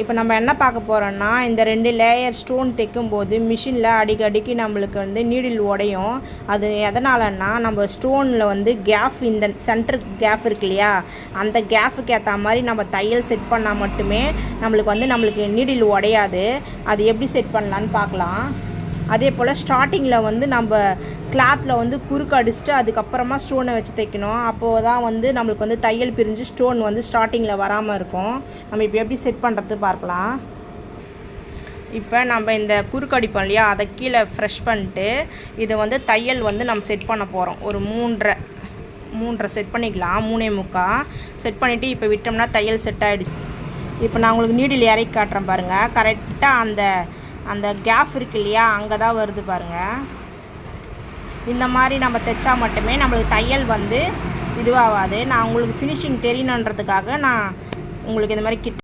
இப்போ நம்ம என்ன பார்க்க போகிறோம்னா இந்த ரெண்டு லேயர் ஸ்டோன் தைக்கும் போது மிஷினில் அடிக்கடிக்கு நம்மளுக்கு வந்து நீடில் உடையும். அது எதனாலன்னா நம்ம ஸ்டோனில் வந்து கேஃப் இந்த சென்டர் கேஃப் இருக்கு இல்லையா? அந்த கேஃபுக்கு ஏற்ற மாதிரி நம்ம தையல் செட் பண்ணால் மட்டுமே நம்மளுக்கு வந்து நம்மளுக்கு நீடில் உடையாது. அது எப்படி செட் பண்ணலான்னு பார்க்கலாம். அதே போல் ஸ்டார்டிங்கில் வந்து நம்ம கிளாத்தில் வந்து குறுக்கு அடிச்சுட்டு அதுக்கப்புறமா ஸ்டோனை வச்சு தைக்கணும். அப்போது தான் வந்து நம்மளுக்கு வந்து தையல் பிரிஞ்சு ஸ்டோன் வந்து ஸ்டார்டிங்கில் வராமல் இருக்கும். நம்ம இப்போ எப்படி செட் பண்ணுறது பார்க்கலாம். இப்போ நம்ம இந்த குறுக்கு அடிப்போம் இல்லையா? அதை கீழே ஃப்ரெஷ் பண்ணிட்டு இதை வந்து தையல் வந்து நம்ம செட் பண்ண போகிறோம் ஒரு மூன்றரை மூன்றரை செட் பண்ணிக்கலாம். மூணே முக்கால் செட் பண்ணிவிட்டு இப்போ விட்டோம்னா தையல் செட் ஆகிடுச்சு இப்போ நான் உங்களுக்கு நீடில் இறக்கி காட்டுறேன் பாருங்கள் கரெக்டாக அந்த அந்த கேப் இருக்கு இல்லையா அங்கே தான் வருது பாருங்கள் இந்த மாதிரி நம்ம தைச்சா மட்டுமே நம்மளுக்கு தையல் வந்து இதுவாகாது. நான் உங்களுக்கு ஃபினிஷிங் தெரியணுன்றதுக்காக நான் உங்களுக்கு இந்த மாதிரி கிட்ட